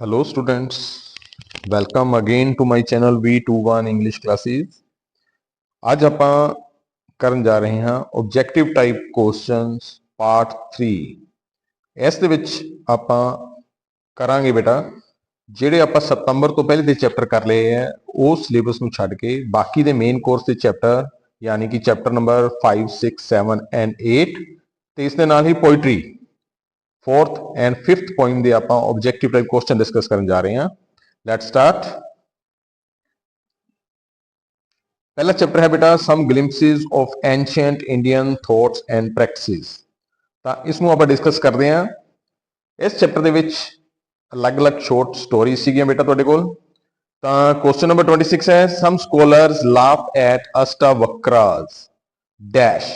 Hello students, welcome again to my channel V21 English Classes. ਅੱਜ ਆਪਾਂ ਕਰਨ ਜਾ ਰਹੇ ਹਾਂ objective ਟਾਈਪ questions ਪਾਰਟ 3 ਇਸ ਦੇ ਵਿੱਚ ਆਪਾਂ ਕਰਾਂਗੇ ਬੇਟਾ ਜਿਹੜੇ ਆਪਾਂ ਸਤੰਬਰ ਤੋਂ ਪਹਿਲੇ ਦੇ ਚੈਪਟਰ ਕਰ ਲਏ ਆ ਉਹ ਸਿਲੇਬਸ ਨੂੰ ਛੱਡ ਕੇ ਬਾਕੀ ਦੇ ਮੇਨ ਕੋਰਸ ਦੇ ਚੈਪਟਰ ਯਾਨੀ ਕਿ ਚੈਪਟਰ ਨੰਬਰ 5 6 7 ਐਂਡ 8 ਤੇ ਇਸ ਦੇ ਨਾਲ ਹੀ poetry fourth and fifth point ਦੇ ਆਪਾਂ ਆਬਜੈਕਟਿਵ ਟਾਈਪ ਕੁਐਸਚਨ ਡਿਸਕਸ ਕਰਨ ਜਾ ਰਹੇ ਹਾਂ ਲੈਟਸ ਸਟਾਰਟ ਪਹਿਲਾ ਚੈਪਟਰ ਹੈ ਬੇਟਾ some glimpses of ancient Indian thoughts and practices ਤਾਂ ਇਸ ਨੂੰ ਆਪਾਂ ਡਿਸਕਸ ਕਰਦੇ ਹਾਂ ਇਸ ਚੈਪਟਰ ਦੇ ਵਿੱਚ ਅਲੱਗ-ਅਲੱਗ ਸ਼ਾਰਟ ਸਟੋਰੀ ਸੀਗੀਆਂ ਬੇਟਾ ਤੁਹਾਡੇ ਕੋਲ ਤਾਂ ਕੁਐਸਚਨ ਨੰਬਰ 26 ਹੈ some scholars laugh at Ashtavakra's dash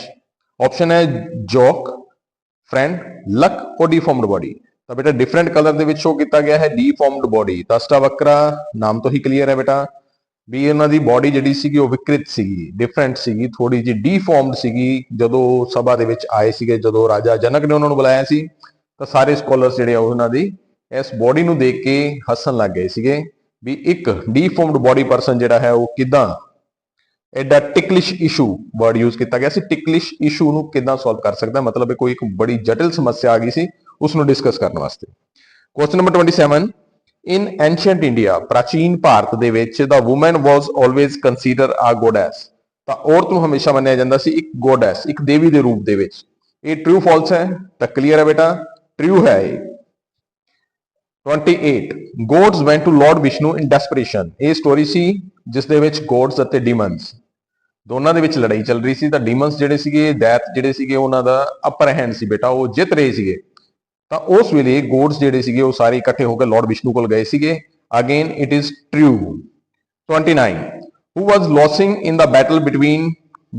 option ਹੈ ਜੋਕ ਫਰੈਂਡ ਲੱਕ ਔਰ ਡੀਫਾਰਮਡ ਬਾਡੀ ਤਾਂ ਬੇਟਾ ਡਿਫਰੈਂਟ ਕਲਰ ਦੇ ਵਿੱਚ ਸ਼ੋ ਕੀਤਾ ਗਿਆ ਹੈ ਡੀਫਾਰਮਡ ਬਾਡੀ ਤਾਂ ਅਸ਼ਟਾਵਕਰਾ ਨਾਮ ਤੋਂ ਹੀ ਕਲੀਅਰ ਹੈ ਬੇਟਾ। ਵੀ ਇਹਨਾਂ ਦੀ ਬਾਡੀ ਜਿਹੜੀ ਸੀਗੀ ਉਹ ਵਿਕ੍ਰਿਤ ਸੀਗੀ ਡਿਫਰੈਂਟ ਸੀਗੀ ਥੋੜੀ ਜਿਹੀ ਡੀਫਾਰਮਡ ਸੀਗੀ। ਜਦੋਂ ਸਭਾ ਦੇ ਵਿੱਚ ਆਏ ਸੀਗੇ, ਜਦੋਂ ਰਾਜਾ ਜਨਕ ਨੇ ਉਹਨਾਂ ਨੂੰ ਬੁਲਾਇਆ ਸੀ, ਤਾਂ ਸਾਰੇ ਸਕਾਲਰਸ ਜਿਹੜੇ ਆ ਉਹਨਾਂ ਦੀ ਇਸ ਬਾਡੀ ਨੂੰ ਦੇਖ ਕੇ ਹੱਸਣ ਲੱਗ ਗਏ ਸੀਗੇ। ਵੀ ਇੱਕ ਡੀਫਾਰਮਡ ਬਾਡੀ ਪਰਸਨ ਜਿਹੜਾ ਹੈ ਉਹ ਕਿਦਾਂ ਐਡਾ ਟਿਕਲਿਸ਼ ਇਸ਼ੂ ਵਰਡ ਯੂਜ਼ ਕੀਤਾ ਗਿਆ ਸੀ। ਟਿਕਲਿਸ਼ ਇਸ਼ੂ ਨੂੰ ਕਿਦਾਂ ਸੋਲਵ ਕਰ ਸਕਦਾ ਮਤਲਬ ਕੋਈ ਇੱਕ ਬੜੀ ਜਟਿਲ ਸਮੱਸਿਆ ਆ ਗਈ ਸੀ ਉਸ ਨੂੰ ਡਿਸਕਸ ਕਰਨ ਵਾਸਤੇ। Question number 27 in ancient India ਪ੍ਰਾਚੀਨ ਭਾਰਤ ਦੇ ਵਿੱਚ the woman was always considered a goddess ਤਾਂ ਔਰਤ ਨੂੰ ਹਮੇਸ਼ਾ ਮੰਨਿਆ ਜਾਂਦਾ ਸੀ ਇੱਕ ਗੋਡੈਸ ਇੱਕ ਦੇਵੀ ਦੇ ਰੂਪ ਦੇ ਵਿੱਚ। ਇਹ ਟਰੂ ਫਾਲਸ ਹੈ? ਤਾਂ ਕਲੀਅਰ ਹੈ ਬੇਟਾ? ਟਰੂ ਹੈ ਇਹ। 28 gods went to lord Vishnu in desperation ਇਹ ਸਟੋਰੀ ਸੀ ਜਿਸ ਦੇ ਵਿੱਚ ਗੋਡਸ ਅਤੇ ਡੀਮਨਸ ਦੋਨਾਂ ਦੇ ਵਿੱਚ ਲੜਾਈ ਚੱਲ ਰਹੀ ਸੀ। ਤਾਂ ਡੀਮਨਸ ਜਿਹੜੇ ਸੀਗੇ ਦੈਤ ਜਿਹੜੇ ਸੀਗੇ, ਉਹਨਾਂ ਦਾ ਅਪਰ ਹੈਂਡ ਸੀ ਬੇਟਾ, ਉਹ ਜਿੱਤ ਰਹੇ ਸੀਗੇ। ਤਾਂ ਉਸ ਵੇਲੇ ਗੋਡਸ ਜਿਹੜੇ ਸੀਗੇ, ਉਹ ਸਾਰੇ ਇਕੱਠੇ ਹੋ ਕੇ ਲਾਰਡ ਵਿਸ਼ਨੂੰ ਕੋਲ ਗਏ ਸੀਗੇ। Again it is true 29 who was losing in the battle between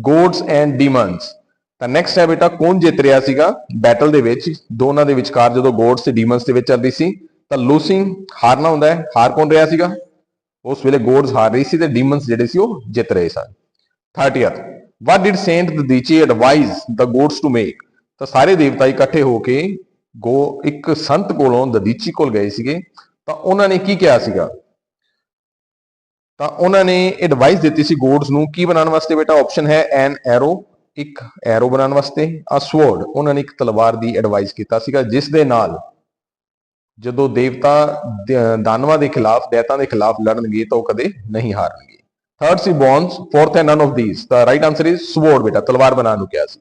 gods and demons? ਤਾਂ ਨੈਕਸਟ ਹੈ ਬੇਟਾ, ਕੌਣ ਜਿੱਤ ਰਿਹਾ ਸੀਗਾ? ਬੈਟਲ ਦੇ ਵਿੱਚ, ਦੋਨਾਂ ਦੇ ਵਿਚਕਾਰ ਜਦੋਂ ਗੋਡਸ ਤੇ ਡੀਮਨਸ ਦੇ ਵਿੱਚ ਚੱਲਦੀ ਸੀ, ਤਾਂ ਲੂਸਿੰਗ ਹਾਰਨਾ ਹੁੰਦਾ ਹੈ। ਹਾਰ ਕੌਣ ਰਿਹਾ ਸੀਗਾ? ਉਸ ਵੇਲੇ ਗੋਡਸ ਹਾਰ ਰਹੀ ਸੀ ਤੇ ਡੀਮਨਸ ਜਿਹੜੇ ਸੀ ਉਹ ਜਿੱਤ ਰਹੇ ਸਨ। 30th what did saint Dadhichi advise the gods to make? ਤਾਂ ਸਾਰੇ ਦੇਵਤਾ ਇਕੱਠੇ ਹੋ ਕੇ ਗੋ ਇੱਕ ਸੰਤ ਕੋਲੋਂ ਦਦੀਚੀ ਕੋਲ ਗਏ ਸੀਗੇ। ਤਾਂ ਉਹਨਾਂ ਨੇ ਕੀ ਕਿਹਾ ਸੀਗਾ? ਤਾਂ ਉਹਨਾਂ ਨੇ ਐਡਵਾਈਸ ਦਿੱਤੀ ਸੀ ਗੋਡਸ ਨੂੰ, ਕੀ ਬਣਾਉਣ ਵਾਸਤੇ ਬੇਟਾ? ਆਪਸ਼ਨ ਹੈ ਐਨ ਐਰੋ ਇੱਕ ਐਰੋ ਬਣਾਉਣ ਵਾਸਤੇ। ਆ ਸਵੋਰਡ ਉਹਨਾਂ ਨੇ ਇੱਕ ਤਲਵਾਰ ਦੀ ਐਡਵਾਈਸ ਕੀਤਾ ਸੀਗਾ, ਜਿਸ ਦੇ ਨਾਲ ਜਦੋਂ ਦੇਵਤਾ ਦ- ਦੇ ਖਿਲਾਫ, ਦੈਤਾਂ ਦੇ ਖਿਲਾਫ ਲੜਨਗੇ ਤਾਂ ਉਹ ਕਦੇ ਨਹੀਂ ਹਾਰਨਗੇ। ਥਰਡ ਸੀ ਬੌਨਸ ਫੋਰਥ ਹੈ none of these the right answer is sword ਬੇਟਾ, ਤਲਵਾਰ ਬਣਾਉਣ ਨੂੰ ਕਿਹਾ ਸੀ।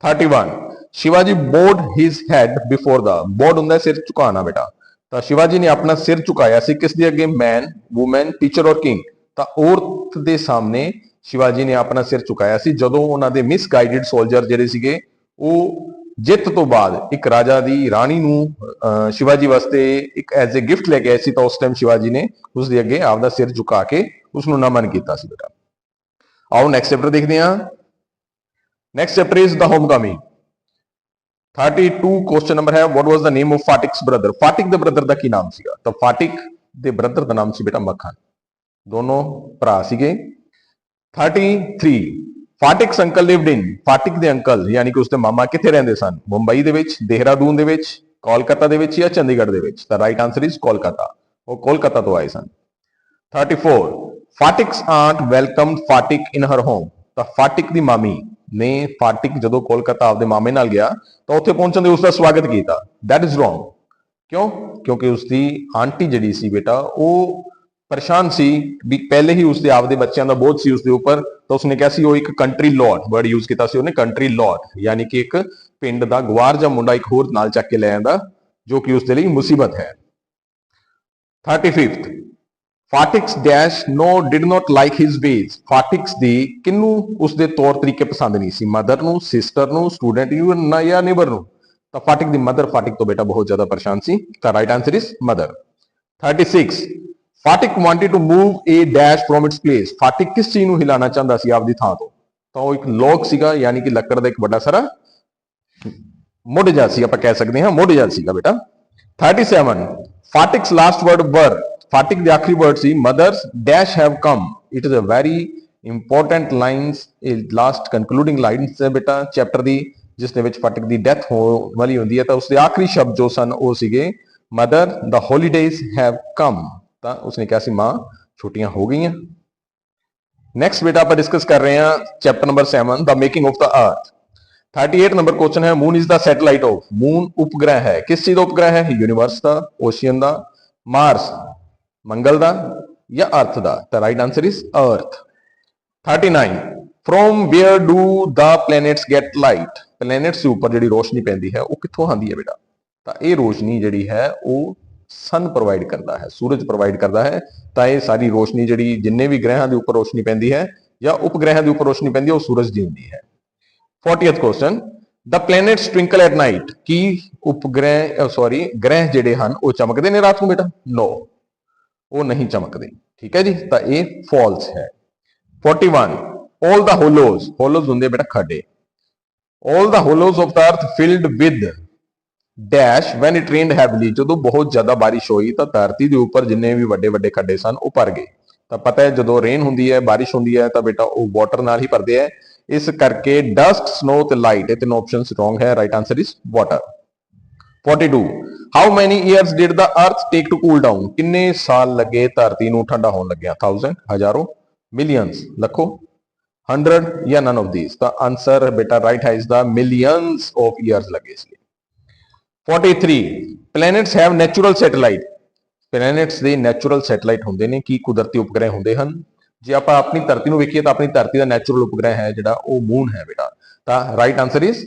31 Shivaji bowed his head before ਦਾ ਬੋਡ ਹੁੰਦਾ ਸਿਰ ਝੁਕਾਉਣਾ ਬੇਟਾ। ਤਾਂ ਸ਼ਿਵਾਜੀ ਨੇ ਆਪਣਾ ਸਿਰ ਝੁਕਾਇਆ ਸੀ ਕਿਸ ਦੇ ਅੱਗੇ? Man woman teacher or king ਤਾਂ ਔਰਤ ਦੇ ਸਾਹਮਣੇ ਸ਼ਿਵਾਜੀ ਨੇ ਆਪਣਾ ਸਿਰ ਝੁਕਾਇਆ ਸੀ। ਜਦੋਂ ਉਹਨਾਂ ਦੇ ਮਿਸਗਾਈਡਡ ਸੋਲਜਰ ਜਿਹੜੇ ਸੀਗੇ, ਉਹ ਜਿੱਤ ਤੋਂ ਬਾਅਦ ਇੱਕ ਰਾਜਾ ਦੀ ਰਾਣੀ ਨੂੰ ਅਹ, ਸ਼ਿਵਾਜੀ ਵਾਸਤੇ ਇੱਕ ਐਜ਼ ਅ ਗਿਫਟ ਲੈ ਕੇ ਆਏ ਸੀ ਤਾਂ ਉਸ ਟਾਈਮ ਸ਼ਿਵਾਜੀ ਨੇ ਉਸ ਦੇ ਅੱਗੇ ਆਪਦਾ ਸਿਰ ਝੁਕਾ ਕੇ ਉਸ ਨੂੰ ਨਮਨ ਕੀਤਾ ਸੀ ਬੇਟਾ। ਆਓ ਨੈਕਸਟ ਚੈਪਟਰ ਦੇਖਦੇ ਹਾਂ। Next chapter is the homecoming 32 question number ਹੈ what was the name of Phatik's brother Phatik ਦੇ ਬ੍ਰਦਰ ਦਾ ਕੀ ਨਾਮ ਸੀਗਾ? ਤਾਂ ਫਾਟਿਕ ਦੇ ਬ੍ਰਦਰ ਦਾ ਨਾਮ ਸੀ ਬੇਟਾ ਮੱਖਣ। ਦੋਨੋਂ ਭਰਾ ਸੀਗੇ। 33 ਫਾਟਿਕਸ ਅੰਕਲ ਲਿਵਡ ਇਨ ਫਾਟਿਕ ਦੇ ਅੰਕਲ ਯਾਨੀ ਕਿ ਉਸਦੇ ਮਾਮਾ ਕਿੱਥੇ ਰਹਿੰਦੇ ਸਨ ਮੁੰਬਈ ਦੇ ਵਿੱਚ ਦੇਹਰਾਦੂਨ ਦੇ ਵਿੱਚ ਕੋਲਕਾਤਾ ਦੇ ਵਿੱਚ ਜਾਂ ਚੰਡੀਗੜ੍ਹ ਦੇ ਵਿੱਚ ਤਾਂ ਰਾਈਟ ਆਨਸਰ ਇਜ਼ ਕੋਲਕਾਤਾ ਉਹ ਕੋਲਕਾਤਾ ਤੋਂ ਆਏ ਸਨ 34 ਫਾਟਿਕਸ ਆਂਟ ਵੈਲਕਮਡ ਫਾਟਿਕ ਇਨ ਹਰ ਹੋਮ ਤਾਂ ਫਾਟਿਕ ਦੀ ਮਾਮੀ ਨੇ ਫਾਟਿਕ ਜਦੋਂ ਕੋਲਕਾਤਾ ਆਪਦੇ ਮਾਮੇ ਨਾਲ ਗਿਆ ਤਾਂ ਉੱਥੇ ਪਹੁੰਚਣ ਦੇ ਉਸ ਦਾ ਸਵਾਗਤ ਕੀਤਾ ਦੈਟ ਇਜ਼ ਰੋਂਗ ਕਿਉਂ ਕਿਉਂਕਿ ਉਸ ਦੀ ਆਂਟੀ ਜਿਹੜੀ ਸੀ ਬੇਟਾ ਉਹ ਪਰੇਸ਼ਾਨ ਸੀ ਵੀ ਪਹਿਲੇ ਹੀ ਉਸਦੇ ਆਪਦੇ ਬੱਚਿਆਂ ਦਾ ਬੋਝ ਸੀ ਉਸਦੇ ਉੱਪਰ, ਤਾਂ ਉਸਨੇ ਕਿਹਾ ਸੀ ਉਹ ਇੱਕ ਕੰਟਰੀ ਲਾਰਡ ਵਰਡ ਯੂਜ਼ ਕੀਤਾ ਸੀ ਉਹਨੇ ਕੰਟਰੀ ਲਾਰਡ ਯਾਨੀ ਕਿ ਇੱਕ ਪਿੰਡ ਦਾ ਗਵਾਰ ਜਾਂ ਮੁੰਡਾ ਇੱਕ ਹੋਰ ਨਾਲ ਚੱਕ ਕੇ ਲੈ ਆਂਦਾ, ਜੋ ਕਿ ਉਸਦੇ ਲਈ ਮੁਸੀਬਤ ਹੈ। 35th Phatik's dash no did not like his ways Phatik's ਦੀ ਕਿੰਨੂੰ ਉਸਦੇ ਤੌਰ ਤਰੀਕੇ ਪਸੰਦ ਨਹੀਂ ਸੀ? ਮਦਰ ਨੂੰ ਸਿਸਟਰ ਨੂੰ ਸਟੂਡੈਂਟ ਨੂੰ ਜਾਂ ਨੇਬਰ ਨੂੰ? ਤਾਂ ਫਾਟਿਕ ਦੀ ਮਦਰ ਫਾਟਿਕ ਤੋਂ ਬੇਟਾ ਬਹੁਤ ਜ਼ਿਆਦਾ ਪਰੇਸ਼ਾਨ ਸੀ। ਤਾਂ right answer is mother 36 Phatik wanted to move a dash from its place Phatik ਕਿਸ ਚੀਜ਼ ਨੂੰ ਹਿਲਾਉਣਾ ਚਾਹੁੰਦਾ ਸੀ ਆਪਦੀ ਥਾਂ ਤੋਂ? ਤਾਂ ਉਹ ਇੱਕ ਲੋਕ ਸੀਗਾ, ਯਾਨੀ ਕਿ ਲੱਕੜ ਦਾ ਇੱਕ ਵੱਡਾ ਸਾਰਾ। ਮੁੱਢ ਜਾ ਸੀ, ਆਪਾਂ ਕਹਿ ਸਕਦੇ ਹਾਂ, ਮੁੱਢ ਜਾ ਸੀਗਾ ਬੇਟਾ। 37 ਫਾਟਿਕਸ ਲਾਸਟ ਵਰਡ ਵਰ ਫਾਟਿਕ ਦੇ ਆਖਰੀ word C mother's dash have come it is a very important lines ਇਹ ਲਾਸਟ ਕਨਕਲੂਡਿੰਗ ਲਾਈਨਸ ਹੈ ਬੇਟਾ ਚੈਪਟਰ ਦੀ, ਜਿਸ ਦੇ ਵਿੱਚ ਫਾਟਿਕ ਦੀ ਡੈਥ ਹੋ ਵਾਲੀ ਹੁੰਦੀ ਹੈ। ਤਾਂ ਉਸ ਦੇ ਆਖਰੀ ਸ਼ਬਦ ਜੋ ਸਨ, ਉਹ ਸੀਗੇ ਮਦਰ ਦਾ holidays ਹੈਵ ਕਮ ਤਾਂ ਉਸਨੇ ਕਿਹਾ ਸੀ, ਮਾਂ, ਛੁੱਟੀਆਂ ਹੋ ਗਈਆਂ। ਨੈਕਸਟ ਬੇਟਾ ਆਪਾਂ ਡਿਸਕਸ ਕਰ ਰਹੇ ਹਾਂ ਚੈਪਟਰ ਨੰਬਰ 7 ਦਾ making of the earth. 38 number question ਹੈ moon is the satellite of moon ਉਪਗ੍ਰਹਿ ਹੈ। ਕਿਸ ਚੀਜ਼ ਦਾ ਉਪਗ੍ਰਹਿ ਹੈ? ਯੂਨੀਵਰਸ ਦਾ ਓਸ਼ੀਅਨ ਦਾ ਮਾਰਸ ਮੰਗਲ ਦਾ ਜਾਂ ਅਰਥ ਦਾ? ਤਾਂ right answer is earth 39 from where do the planets get light planets ਦੇ ਉੱਪਰ ਜਿਹੜੀ ਰੋਸ਼ਨੀ ਪੈਂਦੀ ਹੈ, ਉਹ ਕਿੱਥੋਂ ਆਉਂਦੀ ਹੈ ਬੇਟਾ? ਤਾਂ ਇਹ ਰੋਸ਼ਨੀ ਜਿਹੜੀ ਹੈ, ਉਹ ਸਨ ਪ੍ਰੋਵਾਈਡ ਕਰਦਾ ਹੈ, ਸੂਰਜ ਪ੍ਰੋਵਾਈਡ ਕਰਦਾ ਹੈ, ਤਾਂ ਇਹ ਸਾਰੀ ਰੋਸ਼ਨੀ ਜਿਹੜੀ ਜਿੰਨੇ ਵੀ ਗ੍ਰਹਿਾਂ ਦੇ ਉੱਪਰ ਰੋਸ਼ਨੀ ਪੈਂਦੀ ਹੈ ਜਾਂ ਉਪਗ੍ਰਹਿਾਂ ਦੇ ਉੱਪਰ ਰੋਸ਼ਨੀ ਪੈਂਦੀ ਹੈ, ਉਹ ਸੂਰਜ ਦੀ ਹੁੰਦੀ ਹੈ। 40th question the planets twinkle at night, ਕੀ ਉਪਗ੍ਰਹਿ ਸੌਰੀ ਗ੍ਰਹਿ ਜਿਹੜੇ ਹਨ, ਉਹ ਚਮਕਦੇ ਨੇ ਰਾਤ ਨੂੰ ਬੇਟਾ? ਨੋ ਉਹ ਨਹੀਂ ਚਮਕਦੇ, ਠੀਕ ਹੈ ਜੀ? ਤਾਂ ਇਹ ਫਾਲਸ ਹੈ। 41 all the hollows hollows ਹੁੰਦੇ ਬੇਟਾ ਖੱਡੇ। All the hollows of the earth filled with dash, when it rained heavily, ਜਦੋਂ ਬਹੁਤ ਜ਼ਿਆਦਾ ਬਾਰਿਸ਼ ਹੋਈ ਤਾਂ ਧਰਤੀ ਦੇ ਉੱਪਰ ਜਿੰਨੇ ਵੀ ਵੱਡੇ ਵੱਡੇ ਖੱਡੇ ਸਨ, ਉਹ ਭਰ ਗਏ। ਤਾਂ ਪਤਾ ਹੈ, ਜਦੋਂ ਰੇਨ ਹੁੰਦੀ ਹੈ, ਬਾਰਿਸ਼ ਹੁੰਦੀ ਹੈ, ਤਾਂ ਬੇਟਾ ਉਹ ਵਾਟਰ ਨਾਲ ਹੀ ਭਰਦੇ ਹੈ। ਇਸ ਕਰਕੇ ਡਸਟ ਸਨੋ ਤੇ ਲਾਈਟ ਇਹ ਤਿੰਨ ਆਪਸ਼ਨਸ ਰੋਂਗ ਹੈ। Right answer is water 42 how many years did the earth take to cool down ਕਿੰਨੇ ਸਾਲ ਲੱਗੇ ਧਰਤੀ ਨੂੰ ਠੰਡਾ ਹੋਣ ਲੱਗਿਆ? 1000 ਹਜ਼ਾਰੋਂ ਮਿਲੀਅਨਸ ਲੱਖੋ 100 ਜਾਂ ਨਨ ਆਫ ਥੀਸ ਤਾਂ ਆਨਸਰ ਬੇਟਾ ਰਾਈਟ ਹੈ ਇਸ ਦਾ ਮਿਲੀਅਨਸ ਆਫ ਇਅਰਸ ਲੱਗੇ ਸੀ 43 planets have natural satellite planets ਦੇ ਨੈਚੁਰਲ ਸੈਟੇਲਾਈਟ ਹੁੰਦੇ ਨੇ, ਕੀ ਕੁਦਰਤੀ ਉਪਗ੍ਰਹਿ ਹੁੰਦੇ ਹਨ? ਜੇ ਆਪਾਂ ਆਪਣੀ ਧਰਤੀ ਨੂੰ ਵੇਖੀਏ ਤਾਂ ਆਪਣੀ ਧਰਤੀ ਦਾ ਨੈਚੁਰਲ ਉਪਗ੍ਰਹਿ ਹੈ ਜਿਹੜਾ, ਉਹ ਮੂਨ ਹੈ ਬੇਟਾ। ਤਾਂ ਰਾਈਟ ਆਨਸਰ ਇਜ਼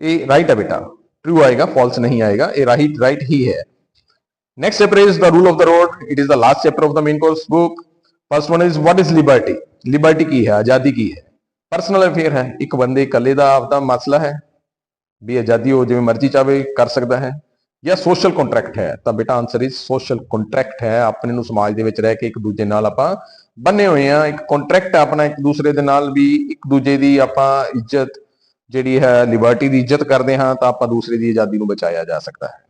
ਇਹ ਰਾਈਟ ਹੈ ਬੇਟਾ। ਟਰੂ ਆਏਗਾ ਫਾਲਸ ਨਹੀਂ ਆਏਗਾ, ਇਹ ਰਾਈਟ ਰਾਈਟ ਹੀ ਹੈ। Next chapter is the rule of the road. It is the last chapter of the main course book. First one is, what is liberty? Liberty ਕੀ ਹੈ? ਆਜ਼ਾਦੀ ਕੀ ਹੈ? ਪਰਸਨਲ ਅਫੇਅਰ ਹੈ। ਇੱਕ ਬੰਦੇ ਇਕੱਲੇ ਦਾ ਆਪਦਾ ਮਸਲਾ ਹੈ। ਵੀ ਆਜ਼ਾਦੀ ਉਹ ਜਿਵੇਂ ਮਰਜ਼ੀ ਚਾਵੇ ਕਰ ਸਕਦਾ ਹੈ। ਜਾਂ ਸੋਸ਼ਲ ਕੰਟਰੈਕਟ ਹੈ। ਤਾਂ ਬੇਟਾ ਆਨਸਰ ਇਜ਼ ਸੋਸ਼ਲ ਕੰਟਰੈਕਟ ਹੈ। ਆਪਣੇ ਨੂੰ ਸਮਾਜ ਦੇ ਵਿੱਚ ਰਹਿ ਕੇ ਇੱਕ ਦੂਜੇ ਨਾਲ ਆਪਾਂ ਬੰਨੇ ਹੋਏ ਆ ਇੱਕ ਕੰਟਰੈਕਟ ਆਪਣਾ ਇੱਕ ਦੂਸਰੇ ਦੇ ਨਾਲ ਵੀ ਇੱਕ ਦੂਜੇ ਦੀ ਆਪਾਂ ਇੱਜ਼ਤ ਜਿਹੜੀ ਹੈ ਲਿਬਰਟੀ ਦੀ ਇੱਜ਼ਤ ਕਰਦੇ ਹਾਂ ਤਾਂ ਆਪਾਂ ਦੂਸਰੇ ਦੀ ਆਜ਼ਾਦੀ ਨੂੰ ਬਚਾਇਆ ਜਾ ਸਕਦਾ ਹੈ।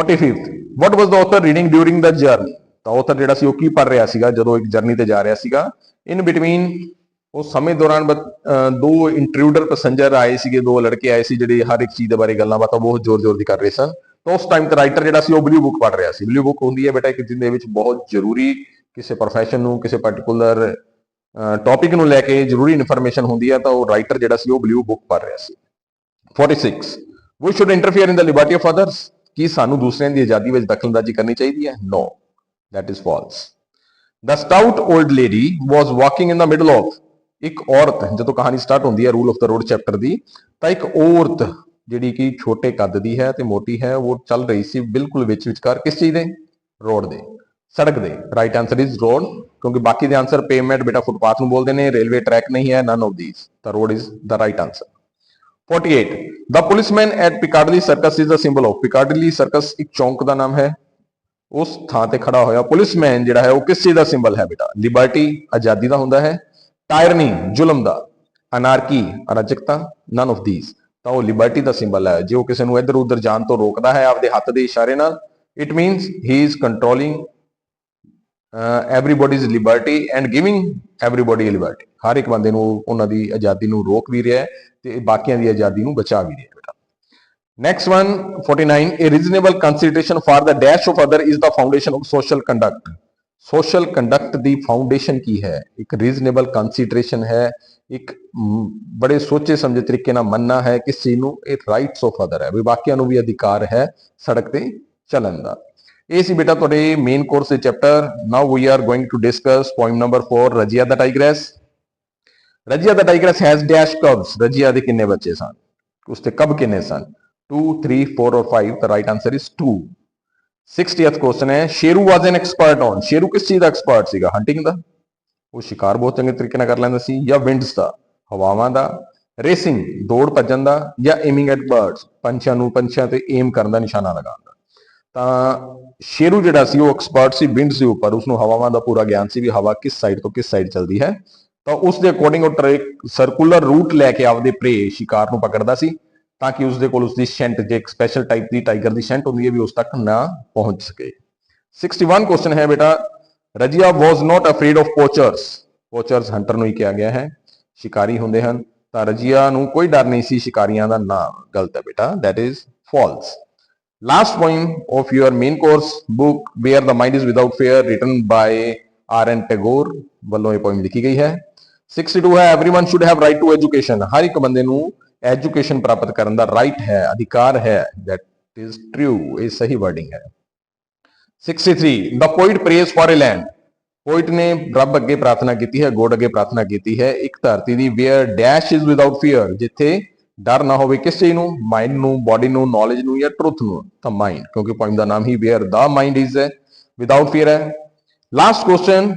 45th what was the author reading during the journey? ਤਾਂ author ਜਿਹੜਾ ਸੀ ਉਹ ਕੀ ਪੜ੍ਹ ਰਿਹਾ ਸੀਗਾ? ਜਦੋਂ ਇੱਕ ਜਰਨੀ ਤੇ ਜਾ ਰਿਹਾ ਸੀਗਾ। ਇਨ ਬਿਟਵੀਨ ਉਸ ਸਮੇਂ ਦੌਰਾਨ ਬ- ਅਹ, ਦੋ ਇੰਟਰੂਡਰ ਪੈਸੇਂਜਰ ਆਏ ਸੀਗੇ, ਦੋ ਲੜਕੇ ਆਏ ਸੀ ਜਿਹੜੇ ਹਰ ਇੱਕ ਚੀਜ਼ ਦੇ ਬਾਰੇ ਗੱਲਾਂ ਬਾਤਾਂ ਬਹੁਤ ਜ਼ੋਰ-ਜ਼ੋਰ ਦੀ ਕਰ ਰਹੇ ਸਨ। ਤਾਂ ਉਸ ਟਾਈਮ ਤੇ ਰਾਈਟਰ ਜਿਹੜਾ ਸੀ, ਉਹ ਬਲੂ ਬੁੱਕ ਪੜ੍ਹ ਰਿਹਾ ਸੀ। ਬਲੂ ਬੁੱਕ ਹੁੰਦੀ ਹੈ ਬੇਟਾ ਇੱਕ ਜਿਹਦੇ ਵਿੱਚ ਬਹੁਤ ਜ਼ਰੂਰੀ ਕਿਸੇ ਪ੍ਰੋਫੈਸ਼ਨ ਨੂੰ, ਕਿਸੇ ਪਾਰਟਿਕੂਲਰ ਟੌਪਿਕ ਨੂੰ ਲੈ ਕੇ ਜ਼ਰੂਰੀ ਇਨਫੋਰਮੇਸ਼ਨ ਹੁੰਦੀ ਹੈ, ਤਾਂ ਉਹ ਰਾਈਟਰ ਜਿਹੜਾ ਸੀ, ਉਹ ਬਲੂ ਬੁੱਕ ਪੜ੍ਹ ਰਿਹਾ ਸੀ। 46 we should interfere in the liberty of others ਕੀ ਸਾਨੂੰ ਦੂਸਰਿਆਂ ਦੀ ਆਜ਼ਾਦੀ ਵਿੱਚ ਦਖਲਅੰਦਾਜ਼ੀ ਕਰਨੀ ਚਾਹੀਦੀ ਹੈ? No that is false. The stout old lady was walking in the middle of ਇੱਕ ਔਰਤ, ਜਦੋਂ ਕਹਾਣੀ ਸਟਾਰਟ ਹੁੰਦੀ ਹੈ rule of the road chapter ਦੀ, ਤਾਂ ਇੱਕ ਔਰਤ ਜਿਹੜੀ ਕਿ ਛੋਟੇ ਕੱਦ ਦੀ ਹੈ ਤੇ ਮੋਟੀ ਹੈ, ਉਹ ਚੱਲ ਰਹੀ ਸੀ ਬਿਲਕੁਲ ਵਿੱਚ ਵਿਚਕਾਰ ਕਿਸ ਚੀਜ਼ ਦੇ? ਰੋਡ ਦੇ। ਸੜਕ ਦੇ। ਰਾਈਟ ਆਨਸਰ ਇਜ਼ ਰੋਡ ਕਿਉਂਕਿ ਬਾਕੀ ਦੇ ਆਨਸਰ ਪੇਮੈਂਟ ਬੇਟਾ ਫੁੱਟਪਾਥ ਨੂੰ ਬੋਲਦੇ ਨੇ ਰੇਲਵੇ ਟਰੈਕ ਨਹੀਂ ਹੈ ਨਨ ਆਫ ਥੀਸ ਤਾਂ road is the right answer 48 the policeman at piccadilly circus is the symbol of piccadilly circus, ਇੱਕ ਚੌਂਕ ਦਾ ਨਾਮ ਹੈ। ਉਸ ਥਾਂ ਤੇ ਖੜਾ ਹੋਇਆ ਪੁਲਿਸਮੈਨ ਜਿਹੜਾ ਹੈ, ਉਹ ਕਿਸ ਚੀਜ਼ ਦਾ ਸਿੰਬਲ ਹੈ ਬੇਟਾ? ਲਿਬਰਟੀ ਆਜ਼ਾਦੀ ਦਾ ਹੁੰਦਾ ਹੈ। ਟਾਇਰਨੀ ਜ਼ੁਲਮ ਦਾ ਅਨਾਰਕੀ ਅਰਾਜਕਤਾ ਨਨ ਆਫ ਥੀਸ ਤਾਂ ਉਹ ਲਿਬਰਟੀ ਦਾ ਸਿੰਬਲ ਹੈ ਜੇ ਉਹ ਕਿਸੇ ਨੂੰ ਇੱਧਰ ਉੱਧਰ ਜਾਣ ਤੋਂ ਰੋਕਦਾ ਹੈ ਆਪਦੇ ਹੱਥ ਦੇ ਇਸ਼ਾਰੇ ਨਾਲ it means he is controlling everybody's liberty and giving everybody liberty ਹਰ ਇੱਕ ਬੰਦੇ ਨੂੰ ਉਹਨਾਂ ਦੀ ਆਜ਼ਾਦੀ ਨੂੰ ਰੋਕ ਵੀ ਰਿਹਾ ਹੈ ਤੇ ਬਾਕੀਆਂ ਦੀ ਆਜ਼ਾਦੀ ਨੂੰ ਬਚਾ ਵੀ ਰਿਹਾ ਹੈ ਬੇਟਾ next one 49 a reasonable consideration for the dash of other is the foundation of social conduct Social conduct ਦੀ foundation ਕੀ ਹੈ? ਇੱਕ reasonable consideration ਹੈ, ਇੱਕ ਬੜੇ ਸੋਚੇ ਸਮਝੇ ਤਰੀਕੇ ਨਾਲ ਮੰਨਣਾ ਹੈ ਕਿਸ ਚੀਜ਼ ਨੂੰ ਇਹ ਰਾਈਟਸ ਆਫ ਅਦਰ ਹੈ ਵੀ ਬਾਕੀਆਂ ਨੂੰ ਵੀ ਅਧਿਕਾਰ ਹੈ ਸੜਕ ਤੇ ਚੱਲਣ ਦਾ। ਇਹ ਸੀ ਬੇਟਾ ਤੁਹਾਡੇ ਮੇਨ ਕੋਰਸ ਦੇ chapter now we are going to discuss point number 4 Razia the tigress Razia the tigress has dash cubs Razia ਦੇ ਕਿੰਨੇ ਬੱਚੇ ਸਨ? ਉਸ ਤੇ ਕਬ ਕਿੰਨੇ ਸਨ? 2 3 4 or 5 the right answer is 2 60th question ਹੈ Sheru was an expert on Sheru ਕਿਸ ਚੀਜ਼ ਦਾ ਐਕਸਪਰਟ ਸੀਗਾ ਹੰਟਿੰਗ ਦਾ ਉਹ ਸ਼ਿਕਾਰ ਬਹੁਤ ਚੰਗੇ ਤਰੀਕੇ ਨਾਲ ਕਰ ਲੈਂਦਾ ਸੀ ਜਾਂ ਵਿੰਡਸ ਦਾ ਹਵਾਵਾਂ ਦਾ ਰੇਸਿੰਗ ਦੌੜ ਭੱਜਣ ਦਾ ਜਾਂ ਏਮਿੰਗ ਐਟ ਬਰਡਸ ਪੰਛੀਆਂ ਨੂੰ ਪੰਛੀਆਂ ਤੇ ਏਮ ਕਰਨ ਦਾ ਨਿਸ਼ਾਨਾ ਲਗਾਉਣ ਦਾ ਤਾਂ ਸ਼ੇਰੂ ਜਿਹੜਾ ਸੀ ਉਹ ਐਕਸਪਰਟ ਸੀ ਵਿੰਡਸ ਦੇ ਉੱਪਰ ਉਸ ਨੂੰ ਹਵਾਵਾਂ ਦਾ ਪੂਰਾ ਗਿਆਨ ਸੀ ਵੀ ਹਵਾ ਕਿਸ ਸਾਈਡ ਤੋਂ ਕਿਸ ਸਾਈਡ ਚੱਲਦੀ ਹੈ ਤਾਂ ਉਸ ਦੇ ਅਕੋਰਡਿੰਗ ਉਹ ਟ੍ਰੇਕ ਸਰਕੂਲਰ ਰੂਟ ਲੈ ਕੇ ਆਪਦੇ ਪ੍ਰੇ ਸ਼ਿਕਾਰ ਨੂੰ ਪਕੜਦਾ ਸੀ ਤਾਂ ਕਿ ਉਸ ਦੇ ਕੋਲ ਉਸ ਦੀ ਸ਼ੈਂਟ, ਜੇ ਇੱਕ ਸਪੈਸ਼ਲ ਟਾਈਪ ਦੀ ਟਾਈਗਰ ਦੀ ਸ਼ੈਂਟ ਹੁੰਦੀ ਹੈ ਵੀ ਉਸ ਤੱਕ ਨਾ ਪਹੁੰਚ ਸਕੇ। 61 ਕੁਐਸਚਨ ਹੈ ਬੇਟਾ। Razia was not afraid of poachers poachers hunter ਨੂੰ ਹੀ ਕਿਹਾ ਗਿਆ ਹੈ। ਸ਼ਿਕਾਰੀ ਹੁੰਦੇ ਹਨ। ਤਾਂ ਰਜੀਆ ਨੂੰ ਕੋਈ ਡਰ ਨਹੀਂ ਸੀ ਸ਼ਿਕਾਰੀਆਂ ਦਾ ਨਾ। ਗਲਤ ਹੈ ਬੇਟਾ। That is false last poem of your main course book, Where the Mind is Without Fear, written by R. N. Tagore, ਵੱਲੋਂ ਇਹ ਪੋਇਮ ਲਿਖੀ ਗਈ ਹੈ। 62 ਹੈ। Everyone should have right to education ਹਰ ਇੱਕ ਬੰਦੇ ਨੂੰ ਐਜੂਕੇਸ਼ਨ ਪ੍ਰਾਪਤ ਕਰਨ ਦਾ ਰਾਈਟ ਹੈ, ਅਧਿਕਾਰ ਹੈ, that is true, ਇਹ ਸਹੀ wording ਹੈ। 63 the poet prays for a land poet ਨੇ ਰੱਬ ਅੱਗੇ ਪ੍ਰਾਰਥਨਾ ਕੀਤੀ ਹੈ, ਗੋਡ ਅੱਗੇ ਪ੍ਰਾਰਥਨਾ ਕੀਤੀ ਹੈ, ਇੱਕ ਧਰਤੀ ਦੀ where dash is without fear ਜਿੱਥੇ ਡਰ ਨਾ ਹੋਵੇ ਕਿਸ ਚੀਜ਼ ਨੂੰ ਮਾਈਂਡ ਨੂੰ ਬਾਡੀ ਨੂੰ ਨੌਲੇਜ ਨੂੰ ਜਾਂ ਟਰੁੱਥ ਨੂੰ, ਤਾਂ ਮਾਈਂਡ ਕਿਉਂਕਿ ਪੁਆਇੰਟ ਦਾ ਨਾਮ ਹੀ ਵੇਅਰ ਦਾ ਮਾਈਂਡ ਇਜ਼ ਹੈ ਵਿਦਆਊਟ ਫੀਅਰ ਹੈ। Last question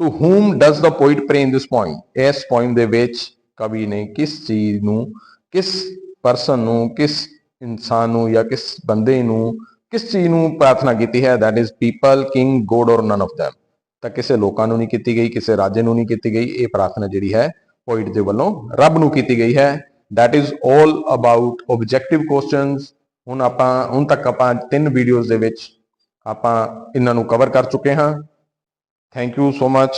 to whom does the poet pray in this poem ਇਸ ਪੋਇਮ ਦੇ ਵਿੱਚ ਕਵੀ ਨੇ ਕਿਸ ਚੀਜ਼ ਨੂੰ, ਕਿਸ ਪਰਸਨ ਨੂੰ, ਕਿਸ ਇਨਸਾਨ ਨੂੰ ਜਾਂ ਕਿਸ ਬੰਦੇ ਨੂੰ, ਕਿਸ ਚੀਜ਼ ਨੂੰ ਪ੍ਰਾਰਥਨਾ ਕੀਤੀ ਹੈ? That is people king god or none of them. ਤਾਂ ਕਿਸੇ ਲੋਕਾਂ ਨੂੰ ਨਹੀਂ ਕੀਤੀ ਗਈ, ਕਿਸੇ ਰਾਜੇ ਨੂੰ ਨਹੀਂ ਕੀਤੀ ਗਈ, ਇਹ ਪ੍ਰਾਰਥਨਾ ਜਿਹੜੀ ਹੈ ਪੋਇਟ ਦੇ ਵੱਲੋਂ ਰੱਬ ਨੂੰ ਕੀਤੀ ਗਈ ਹੈ। That is all about objective questions ਹੁਣ ਆਪਾਂ, ਹੁਣ ਤੱਕ ਆਪਾਂ ਤਿੰਨ ਵੀਡੀਓਜ਼ ਦੇ ਵਿੱਚ ਆਪਾਂ ਇਹਨਾਂ ਨੂੰ ਕਵਰ ਕਰ ਚੁੱਕੇ ਹਾਂ। Thank you so much